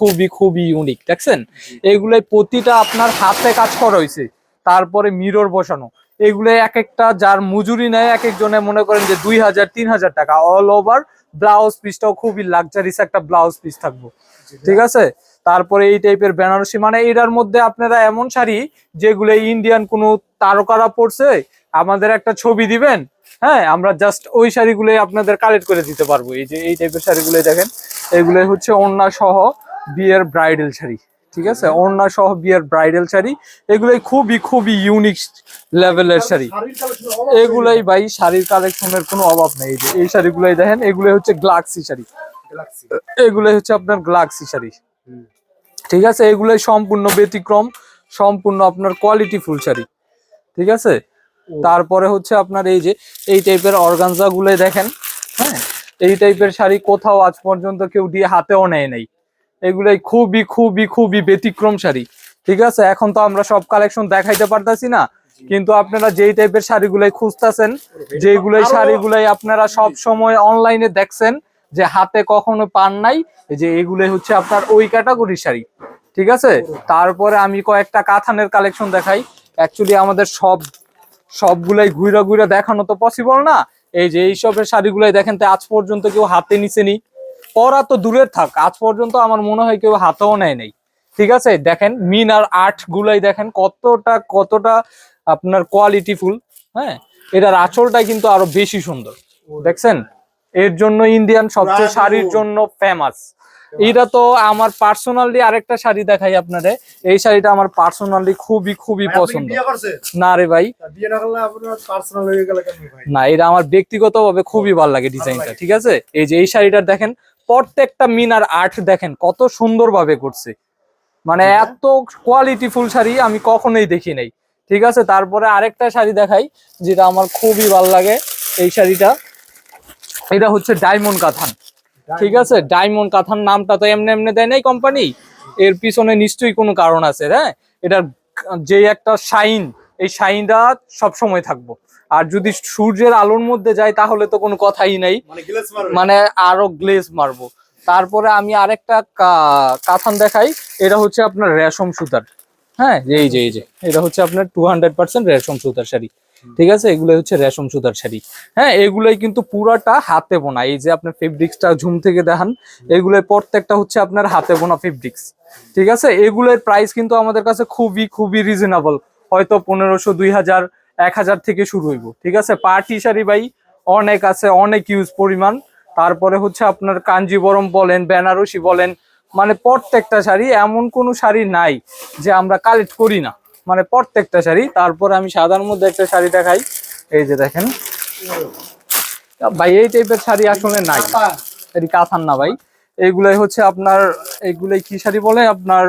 খুবই খুবই ইউনিক দেখছেন? এগুলাই প্রতিটা আপনার হাতে কাজ করা হয়েছে তারপরে মিরর বসানো। এগুলো এক একটা যার মজুরি নেয় এক একজনে মনে করেন যে দুই হাজার, তিন হাজার টাকা। অল ওভার ব্লাউজ পিসটাও খুবই লাক্সারিস একটা ব্লাউজ পিস থাকব। ঠিক আছে? তারপরে এই টাইপের বেনারসি মানে এটার মধ্যে আপনারা এমন শাড়ি যেগুলো ইন্ডিয়ান কোনো তারকারা পড়ছে আমাদের একটা ছবি দিবেন হ্যাঁ? আমরা জাস্ট ওই শাড়িগুলোই আপনাদের কালেক্ট করে দিতে পারব। এই যে, এই টাইপের শাড়িগুলোই দেখেন। এগুলোই হচ্ছে ওড়না সহ বিয়ের ব্রাইডাল শাড়ি ঠিক আছে? ওড়না সহ বিয়ের ব্রাইডাল শাড়ি এগুলোই খুবই খুবই ইউনিক লেভেলের শাড়ি। এগুলাই ভাই শাড়ির কালেকশনের কোনো অভাব নেই। এই যে এই শাড়িগুলাই দেখেন এগুলোই হচ্ছে গ্লাক্সি শাড়ি। এগুলোই হচ্ছে আপনার গ্লাক্সি শাড়ি। ঠিক আছে? এগুলোই সম্পূর্ণ ব্যতিক্রম সম্পূর্ণ আপনার কোয়ালিটি ফুল শাড়ি। ঠিক আছে? তারপরে হচ্ছে আপনার এই যে এই টাইপের অর্গানজা গুলোই দেখেন হ্যাঁ? এই টাইপের শাড়ি কোথাও আজ পর্যন্ত কেউ দিয়ে হাতেও নেয় নাই। এগুলাই খুবই খুবই খুবই ব্যতিক্রম শাড়ি ঠিক আছে? এখন তো আমরা সব কালেকশন দেখাইতে পারতাছি না। কিন্তু আপনারা যেই টাইপের শাড়িগুলাই খুঁজতেছেন যেগুলাই শাড়িগুলাই আপনারা সব সময় অনলাইনে দেখছেন যে হাতে কখনো পান নাই এই যে এগুলাই হচ্ছে আপনার ওই ক্যাটাগরির শাড়ি। ঠিক আছে? তারপরে আমি কয়েকটা কাথানের কালেকশন দেখাই। অ্যাকচুয়ালি আমাদের সব সবগুলাই ঘুরা ঘুরা দেখানো তো পসিবল না। এই যে এইসবের শাড়িগুলাই দেখেন তো আজ পর্যন্ত কেউ হাতে নিচে নি পরা তো দূরের থাক আজ পর্যন্ত আমার মনে হয় কেউ হাতেও নেয় নাই। ঠিক আছে? দেখেন মিন আর আর্ট গুলাই দেখেন কতটা কতটা আপনার কোয়ালিটি ফুল হ্যাঁ? এটার আঁচলটা কিন্তু আরও বেশি সুন্দর। দেখছেন? এর জন্য ইন্ডিয়ান সবচেয়ে শাড়ির জন্য ফেমাস এটা তো আমার পার্সোনালি আরেকটা শাড়ি দেখাই আপনাদের। এই শাড়িটা আমার পার্সোনালি খুবই খুবই পছন্দ। না রে ভাই। না আপনার এটা আমার ব্যক্তিগতভাবে খুবই ভালো লাগে ডিজাইনটা ঠিক আছে? এই যে এই শাড়িটার দেখেন প্রত্যেকটা মিনার আর্ট দেখেন কত সুন্দরভাবে করছে। মানে এত কোয়ালিটি ফুল শাড়ি আমি কখনোই দেখি নাই। ঠিক আছে? তারপরে আরেকটা শাড়ি দেখাই যেটা আমার খুবই ভালো লাগে এই শাড়িটা। এটা হচ্ছে ডায়মন্ড কাথান ঠিক আছে? ডায়মন্ড কাথান নামটা তো এমনি এমনি দেয় নাই কোম্পানি এর পিছনে নিশ্চয়ই কোনো কারণ আছে হ্যাঁ? এটার যে একটা শাইন এই শাইনটা সব সময় থাকব। আর যদি সূর্যের আলোর মধ্যে যায় তাহলে তো কোনো কথাই নাই। মানে মানে আরও গ্লেজ মারবো। তারপরে আমি আরেকটা কা- কাথান দেখাই। এটা হচ্ছে আপনার রেশম সুতার। হ্যাঁ এই যে এই যে। এটা হচ্ছে আপনার টু হান্ড্রেড পার্সেন্ট রেশম সুতার শাড়ি। ঠিক আছে? এগুলো হচ্ছে রেশম সুতার শাড়ি। হ্যাঁ এগুলোই কিন্তু পুরাটা হাতে বোনা। এই যে আপনার ফেব্রিক্সটা ঝুম থেকে দেখান এগুলোর প্রত্যেকটা হচ্ছে আপনার হাতে বোনা ফেব্রিক্স ঠিক আছে? এগুলোর প্রাইস কিন্তু আমাদের কাছে খুবই খুবই রিজনেবল হয়তো পনেরোশো দুই হাজার এক হাজার থেকে শুরু হইব ঠিক আছে? পার্টি শাড়ি ভাই অনেক আছে অনেক ইউজ পরিমাণ। তারপরে হচ্ছে আপনার কাঞ্জিবরম বলেন বেনারসি বলেন মানে প্রত্যেকটা শাড়ি এমন কোনো শাড়ি নাই যে আমরা কালেক্ট করি না। মানে প্রত্যেকটা শাড়ি তারপরে আমি সাদার মধ্যে একটা শাড়ি দেখাই। এই যে দেখেন। ভাই এই টাইপের শাড়ি আসলে নাই। এটি কাঁথান না ভাই। এইগুলাই হচ্ছে আপনার এইগুলাই কি শাড়ি বলে আপনার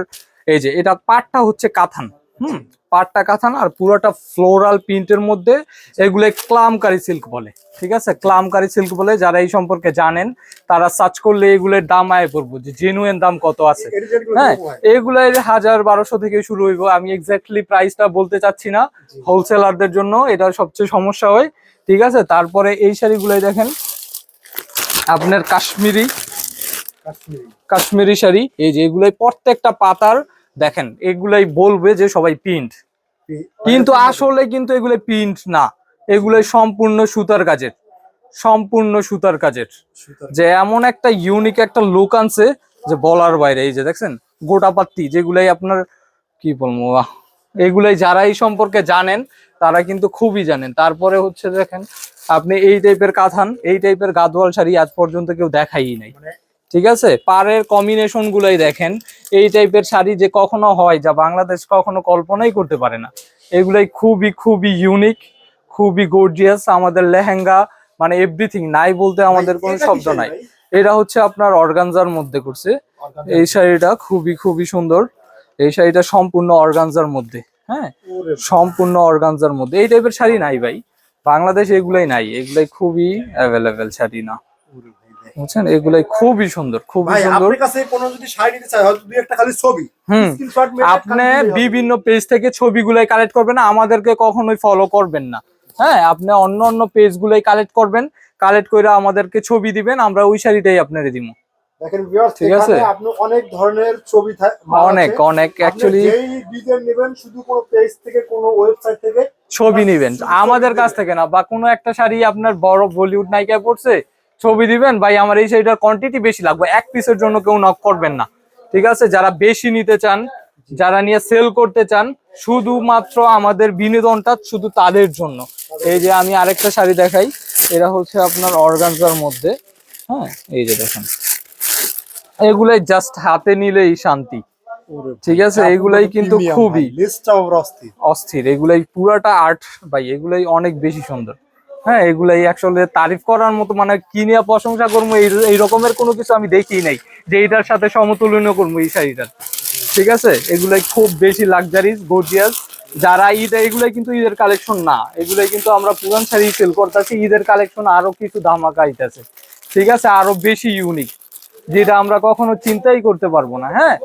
এই যে এটা পাটটা হচ্ছে কাঁথান। হুম পাটটা কাঁথান আর পুরোটা ফ্লোরাল প্রিন্টের মধ্যে এগুলাই ক্লামকারি সিল্ক বলে ঠিক আছে? ক্লামকারি সিল্ক বলে যারা এই সম্পর্কে জানেন তারা সার্চ করলে এগুলোর দাম আয় পড়ব যে জেনুইন দাম কত আছে। হ্যাঁ? এগুলাই হাজার বারোশো থেকে শুরু হইব। আমি এক্স্যাক্টলি প্রাইসটা বলতে চাচ্ছি না হোলসেলারদের জন্য এটা সবচেয়ে সমস্যা হয় ঠিক আছে? তারপরে এই শাড়িগুলাই দেখেন। আপনার কাশ্মীরি কাশ্মীরি। কাশ্মীরি শাড়ি এই যে এগুলাই প্রত্যেকটা পাতার দেখেন এগুলাই বলবে যে সবাই প্রিন্ট কিন্তু আসলে কিন্তু এগুলো প্রিন্ট না। এগুলাই সম্পূর্ণ সুতার কাজের। সম্পূর্ণ সুতার কাজের। যে এমন একটা ইউনিক একটা লুক আনছে যে বলার বাইরে। এই যে দেখছেন গোটা পাত্তি যেগুলাই আপনার কি বলব এগুলাই যারা এই সম্পর্কে জানেন তারা কিন্তু খুবই জানেন। তারপরে হচ্ছে দেখেন আপনি এই টাইপের কাঁথান এই টাইপের গাদোয়াল শাড়ি আজ পর্যন্ত কেউ দেখাই নাই। মানে ঠিক আছে? পাড়ের কম্বিনেশন গুলাই দেখেন। এই টাইপের শাড়ি যে কখনো হয় যা বাংলাদেশ কখনো কল্পনাই করতে পারে না। এগুলাই খুবই খুবই ইউনিক খুবই গর্জিয়াস আমাদের লেহেঙ্গা মানে এভরিথিং নাই বলতে আমাদের কোনো শব্দ নাই। এটা হচ্ছে আপনার অর্গানজার মধ্যে করছে। এই শাড়িটা খুবই খুবই সুন্দর। এই শাড়িটা সম্পূর্ণ অর্গানজার মধ্যে হ্যাঁ? সম্পূর্ণ অর্গানজার মধ্যে। এই টাইপের শাড়ি নাই ভাই। বাংলাদেশ এগুলাই নাই। এগুলাই খুবই অ্যাভেলেবেল শাড়ি না। বুঝছেন? এগুলাই খুবই সুন্দর খুবই সুন্দর। আপনার কাছে কোনো যদি শাড়ি নিতে চায় হয়তো দুই একটা খালি ছবি স্ক্রিনশট আপনি। বিভিন্ন পেজ থেকে ছবিগুলাই কালেক্ট করবেন আমাদেরকে কখনোই ফলো করবেন না। হ্যাঁ আপনি অন্য অন্য পেজ গুলাই কালেক্ট করবেন কালেক্ট করে আমাদেরকে ছবি দিবেন আমরা ওই শাড়িটাই আপনারে দিব। দেখেন ভিউয়ার্স ঠিক আছে? আপনি অনেক ধরনের ছবি অনেক অনেক অ্যাকচুয়ালি যেই ডিজাইন নেবেন শুধু কোনো পেজ থেকে কোনো ওয়েবসাইট থেকে ছবি নিবেন। আমাদের কাছ থেকে না বা কোনো একটা শাড়ি আপনার বড় বলিউড নায়িকায় পড়ছে ছবি দিবেন ভাই আমার এই শাড়িটার কোয়ান্টিটি বেশি লাগবে এক পিসের জন্য কেউ নক করবেন না। ঠিক আছে? যারা বেশি নিতে চান যারা নিয়ে সেল করতে চান শুধুমাত্র আমাদের বিনোদনটা শুধু তাদের জন্য। এই যে আমি আরেকটা শাড়ি দেখাই এটা হচ্ছে আপনার অর্গানজার মধ্যে। হ্যাঁ এই যে দেখেন। এগুলাই জাস্ট হাতে নিলেই শান্তি। ঠিক আছে, এগুলাই কিন্তু খুবই। অস্থির। অস্থির। এগুলাই পুরাটা আর্ট ভাই এগুলাই অনেক বেশি সুন্দর। হ্যাঁ এগুলাই আসলে তারিফ করার মতো মানে কি নিয়ে প্রশংসা করব, এই রকমের কোনো কিছু আমি দেখি নাই। যে এটার সাথে সমতুলনীয় করব এই শাড়িটার। ঠিক আছে? এগুলাই খুব বেশি লাক্সারিজ গর্জিয়াস যারা ঈদ, এগুলাই কিন্তু ঈদের কালেকশন না। এগুলাই কিন্তু আমরা পুরান শাড়ি সেল করতেছি, ঈদের কালেকশন আরও কিছু ধামাকা আইতাছে। ঠিক আছে? আরও বেশি ইউনিক যেটা আমরা কখনো চিন্তাই করতে পারব না হ্যাঁ?